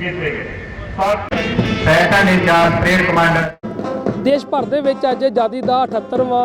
ਕੀਤੇ ਨੇ ਚਾਰ ਸਟੇਟ ਕਮਾਂਡਰ। ਦੇਸ਼ ਭਰ ਦੇ ਵਿੱਚ ਅੱਜ ਆਜ਼ਾਦੀ ਦਾ 78ਵਾਂ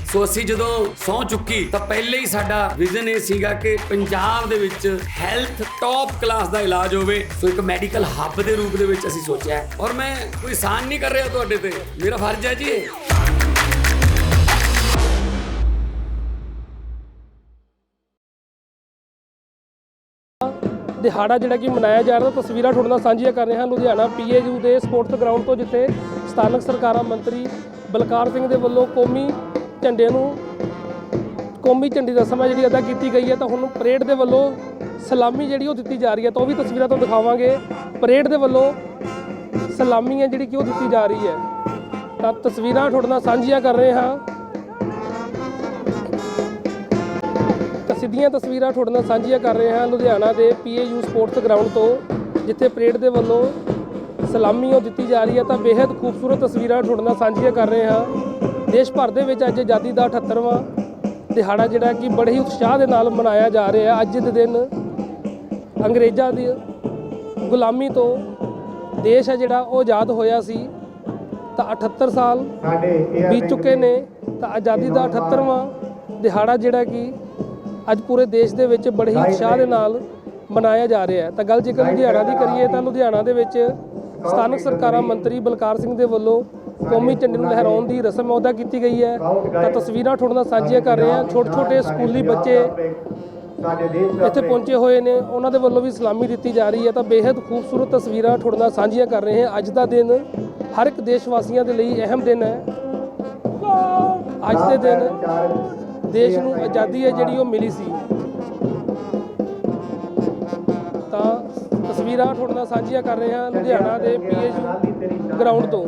ਸੋ ਅਸੀਂ ਜਦੋਂ ਸਹੁੰ ਚੁੱਕੀ ਤਾਂ ਪਹਿਲੇ ਹੀ ਸਾਡਾ ਵਿਜ਼ਨ ਇਹ ਸੀਗਾ ਕਿ ਪੰਜਾਬ ਦੇ ਵਿੱਚ ਹੈਲਥ ਟੌਪ ਕਲਾਸ ਦਾ ਇਲਾਜ ਹੋਵੇ। ਸੋ ਇੱਕ ਮੈਡੀਕਲ ਹੱਬ ਦੇ ਰੂਪ ਦੇ ਵਿੱਚ ਅਸੀਂ ਸੋਚਿਆ ਔਰ ਮੈਂ ਕੋਈ ਸਾਨ ਨਹੀਂ ਕਰ ਰਿਹਾ ਤੁਹਾਡੇ ਤੇ। ਮੇਰਾ ਫਰਜ਼ ਹੈ ਜੀ ਇਹ। ਦਿਹਾੜਾ ਜਿਹੜਾ ਕਿ ਮਨਾਇਆ ਜਾ ਰਿਹਾ ਤਸਵੀਰਾਂ ਤੁਹਾਡੇ ਨਾਲ ਸਾਂਝੀਆਂ ਕਰ ਰਹੇ ਹਾਂ। ਲੁਧਿਆਣਾ ਪੀਏਯੂ ਦੇ ਸਪੋਰਟਸ ਗਰਾਊਂਡ ਤੋਂ ਜਿੱਥੇ ਸਥਾਨਕ ਸਰਕਾਰਾਂ ਮੰਤਰੀ ਬਲਕਾਰ ਸਿੰਘ ਦੇ ਵੱਲੋਂ ਕੌਮੀ ਝੰਡੇ ਨੂੰ, ਕੌਮੀ ਝੰਡੀ ਦੀ ਰਸਮ ਹੈ ਜਿਹੜੀ ਅਦਾ ਕੀਤੀ ਗਈ ਹੈ ਤਾਂ ਹੁਣ ਪਰੇਡ ਦੇ ਵੱਲੋਂ ਸਲਾਮੀ ਜਿਹੜੀ ਉਹ ਦਿੱਤੀ ਜਾ ਰਹੀ ਹੈ ਤਾਂ ਉਹ ਵੀ ਤਸਵੀਰਾਂ ਤੁਹਾਨੂੰ ਦਿਖਾਵਾਂਗੇ। ਪਰੇਡ ਦੇ ਵੱਲੋਂ ਸਲਾਮੀ ਹੈ ਜਿਹੜੀ ਕਿ ਉਹ ਦਿੱਤੀ ਜਾ ਰਹੀ ਹੈ। ਤਾਂ ਤਸਵੀਰਾਂ ਤੁਹਾਡੇ ਨਾਲ ਸਾਂਝੀਆਂ ਕਰ ਰਹੇ ਹਾਂ। ਸਿੱਧੀਆਂ ਤਸਵੀਰਾਂ ਤੁਹਾਡੇ ਨਾਲ ਸਾਂਝੀਆਂ ਕਰ ਰਹੇ ਹਾਂ ਲੁਧਿਆਣਾ ਦੇ ਪੀਏਯੂ ਸਪੋਰਟਸ ਗਰਾਊਂਡ ਤੋਂ, ਜਿੱਥੇ ਪਰੇਡ ਦੇ ਵੱਲੋਂ ਸਲਾਮੀ ਉਹ ਦਿੱਤੀ ਜਾ ਰਹੀ ਹੈ ਤਾਂ ਬੇहद ਖੂਬਸੂਰਤ ਤਸਵੀਰਾਂ ਤੁਹਾਡੇ ਨਾਲ ਸਾਂਝੀਆਂ ਕਰ ਰਹੇ ਹਾਂ। ਦੇਸ਼ ਭਰ ਦੇ ਵਿੱਚ ਅੱਜ ਆਜ਼ਾਦੀ ਦਾ 78ਵਾਂ ਦਿਹਾੜਾ ਜਿਹੜਾ ਕਿ ਬੜੇ ਹੀ ਉਤਸ਼ਾਹ ਦੇ ਨਾਲ ਮਨਾਇਆ ਜਾ ਰਿਹਾ ਅੱਜ ਦੇ ਦਿਨ ਅੰਗਰੇਜ਼ਾਂ ਦੀ ਗੁਲਾਮੀ ਤੋਂ ਦੇਸ਼ ਹੈ ਜਿਹੜਾ ਉਹ ਆਜ਼ਾਦ ਹੋਇਆ ਸੀ। ਤਾਂ 78 ਸਾਲ ਬੀਤ ਚੁੱਕੇ ਨੇ। ਤਾਂ ਆਜ਼ਾਦੀ ਦਾ 78ਵਾਂ ਦਿਹਾੜਾ ਜਿਹੜਾ ਕਿ ਅੱਜ ਪੂਰੇ ਦੇਸ਼ ਦੇ ਵਿੱਚ ਬੜੇ ਹੀ ਉਤਸ਼ਾਹ ਦੇ ਨਾਲ ਮਨਾਇਆ ਜਾ ਰਿਹਾ ਹੈ। ਤਾਂ ਗੱਲ ਜੇਕਰ ਲੁਧਿਆਣਾ ਦੀ ਕਰੀਏ ਤਾਂ ਲੁਧਿਆਣਾ ਦੇ ਵਿੱਚ ਸਥਾਨਕ ਸਰਕਾਰਾਂ ਮੰਤਰੀ ਬਲਕਾਰ ਸਿੰਘ ਦੇ ਵੱਲੋਂ ਕੌਮੀ ਝੰਡੇ ਨੂੰ ਲਹਿਰਾਉਣ ਦੀ ਰਸਮ ਅਦਾ ਕੀਤੀ ਗਈ ਹੈ। ਤਾਂ ਤਸਵੀਰਾਂ ਤੁਹਾਡੇ ਨਾਲ ਸਾਂਝੀਆਂ ਕਰ ਰਹੇ ਹਾਂ। ਛੋਟੇ ਛੋਟੇ ਸਕੂਲੀ ਬੱਚੇ ਇੱਥੇ ਪਹੁੰਚੇ ਹੋਏ ਨੇ। ਉਹਨਾਂ ਦੇ ਵੱਲੋਂ ਵੀ ਸਲਾਮੀ ਦਿੱਤੀ ਜਾ ਰਹੀ ਹੈ। ਤਾਂ ਬੇहद ਖੂਬਸੂਰਤ ਤਸਵੀਰਾਂ ਤੁਹਾਡੇ ਨਾਲ ਸਾਂਝੀਆਂ ਕਰ ਰਹੇ ਹਾਂ। ਅੱਜ ਦਾ ਦਿਨ ਹਰ ਇੱਕ ਦੇਸ਼ ਵਾਸੀਆਂ ਦੇ ਲਈ ਅਹਿਮ ਦਿਨ ਹੈ। ਅੱਜ ਦੇ ਦਿਨ ਦੇਸ਼ ਨੂੰ ਆਜ਼ਾਦੀ ਹੈ ਜਿਹੜੀ ਉਹ ਮਿਲੀ ਸੀ। ਤਸਵੀਰਾਂ ਤੁਹਾਡੇ ਨਾਲ ਸਾਂਝੀਆਂ ਕਰ ਰਹੇ ਹਾਂ ਲੁਧਿਆਣਾ ਦੇ ਪੀਏਯੂ ਗਰਾਊਂਡ ਤੋਂ।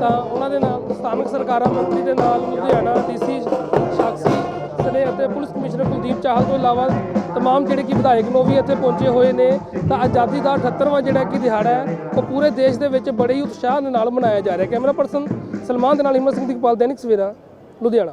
ਤਾਂ ਉਹਨਾਂ ਦੇ ਨਾਲ ਸਥਾਨਕ ਸਰਕਾਰਾਂ ਮੰਤਰੀ ਦੇ ਨਾਲ ਲੁਧਿਆਣਾ ਡੀਸੀ ਸਾਕਸ਼ੀ ਸਨੇ ਅਤੇ ਪੁਲਿਸ ਕਮਿਸ਼ਨਰ ਕੁਲਦੀਪ ਚਾਹਲ ਤੋਂ ਇਲਾਵਾ ਤਮਾਮ ਜਿਹੜੇ ਕਿ ਵਿਧਾਇਕ ਨੂੰ ਵੀ ਇੱਥੇ ਪਹੁੰਚੇ ਹੋਏ ਨੇ। ਤਾਂ ਆਜ਼ਾਦੀ ਦਾ 78ਵਾਂ ਜਿਹੜਾ ਕਿ ਦਿਹਾੜਾ ਹੈ, ਉਹ ਪੂਰੇ ਦੇਸ਼ ਦੇ ਵਿੱਚ ਬੜੇ ਹੀ ਉਤਸ਼ਾਹ ਦੇ ਨਾਲ ਮਨਾਇਆ ਜਾ ਰਿਹਾ ਕੈਮਰਾ ਪਰਸਨ ਸਲਮਾਨ ਦੇ ਨਾਲ ਹਿੰਮਤ ਸਿੰਘ ਦੀਪਾਲ, ਦੈਨਿਕ ਸਵੇਰਾ, ਲੁਧਿਆਣਾ।